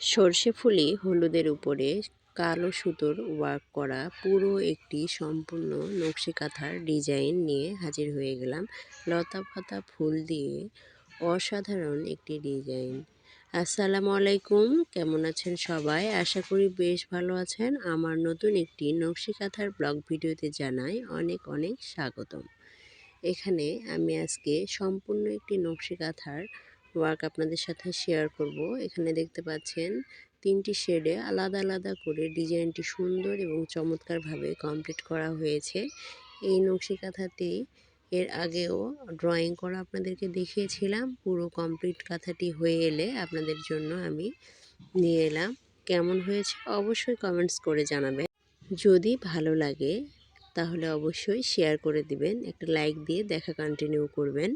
সর্ষে ফুলে হলুদের উপরে কালো সুতোর ওয়ার্ক করা পুরো একটি সম্পূর্ণ নকশি কাঁথার ডিজাইন নিয়ে হাজির হয়ে গেলাম। লতা পাতা ফুল দিয়ে অসাধারণ একটি ডিজাইন। আসসালামু আলাইকুম, কেমন আছেন সবাই? আশা করি বেশ ভালো আছেন। আমার নতুন একটি নকশি কাঁথার ব্লগ ভিডিওতে জানাই অনেক অনেক স্বাগতম। এখানে আমি আজকে সম্পূর্ণ একটি নকশি কাঁথার ওয়ার্ক আপনাদের সাথে শেয়ার করব। এখানে দেখতে পাচ্ছেন, তিনটি শেডে আলাদা আলাদা করে ডিজাইনটি সুন্দর এবং চমৎকারভাবে কমপ্লিট করা হয়েছে। এই নকশি কাঁথাতেই এর আগেও ড্রয়িং করা আপনাদেরকে দেখিয়েছিলাম। পুরো কমপ্লিট কাঁথাটি হয়ে এলে আপনাদের জন্য আমি নিয়ে এলাম। কেমন হয়েছে অবশ্যই কমেন্টস করে জানাবেন। যদি ভালো লাগে তাহলে অবশ্যই শেয়ার করে দিবেন, একটা লাইক দিয়ে দেখা কন্টিনিউ করবেন।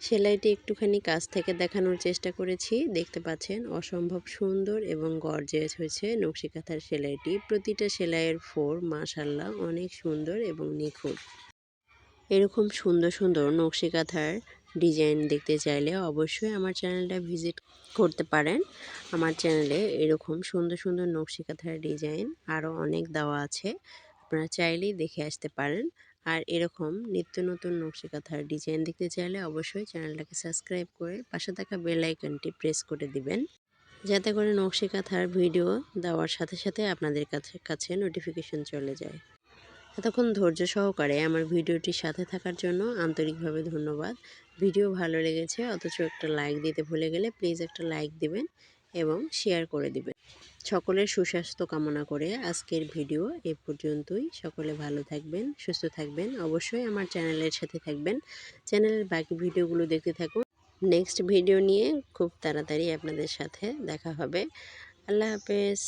সেলাইটি একটুখানি কাছ থেকে দেখানোর চেষ্টা করেছি। দেখতে পাচ্ছেন, অসম্ভব সুন্দর এবং গর্জেস হয়েছে নকশি কাঁথার সেলাইটি। প্রতিটা সেলাইয়ের ফোর মাশাল্লাহ অনেক সুন্দর এবং নিখুঁত। এরকম সুন্দর সুন্দর নকশি কাঁথার ডিজাইন দেখতে চাইলে অবশ্যই আমার চ্যানেলটা ভিজিট করতে পারেন। আমার চ্যানেলে এরকম সুন্দর সুন্দর নকশি কাঁথার ডিজাইন আরও অনেক দেওয়া আছে। আপনারা চাইলেই দেখে আসতে পারেন। আর এরকম নিত্য নতুন নকশি কাঁথার ডিজাইন দেখতে চাইলে অবশ্যই চ্যানেলটাকে সাবস্ক্রাইব করে পাশে থাকা বেল আইকনটি প্রেস করে দিবেন। যাতে করে নকশি কাঁথার ভিডিও দেওয়ার সাথে সাথে আপনাদের কাছে কাছে নোটিফিকেশন চলে যায়। এতক্ষণ ধৈর্য সহকারে আমার ভিডিওটির সাথে থাকার জন্য আন্তরিকভাবে ধন্যবাদ। ভিডিও ভালো লেগেছে, অথচ একটা লাইক দিতে ভুলে গেলে প্লিজ একটা লাইক দিবেন। এবং শেয়ার করে দিবেন। সকলের সুস্বাস্থ্য কামনা করে আজকের ভিডিও এ পর্যন্তই। সকলে ভালো থাকবেন, সুস্থ থাকবেন। অবশ্যই আমার চ্যানেলের সাথে থাকবেন। চ্যানেলের বাকি ভিডিওগুলো দেখতে থাকুন। নেক্সট ভিডিও নিয়ে খুব তাড়াতাড়ি আপনাদের সাথে দেখা হবে। আল্লাহ হাফেজ।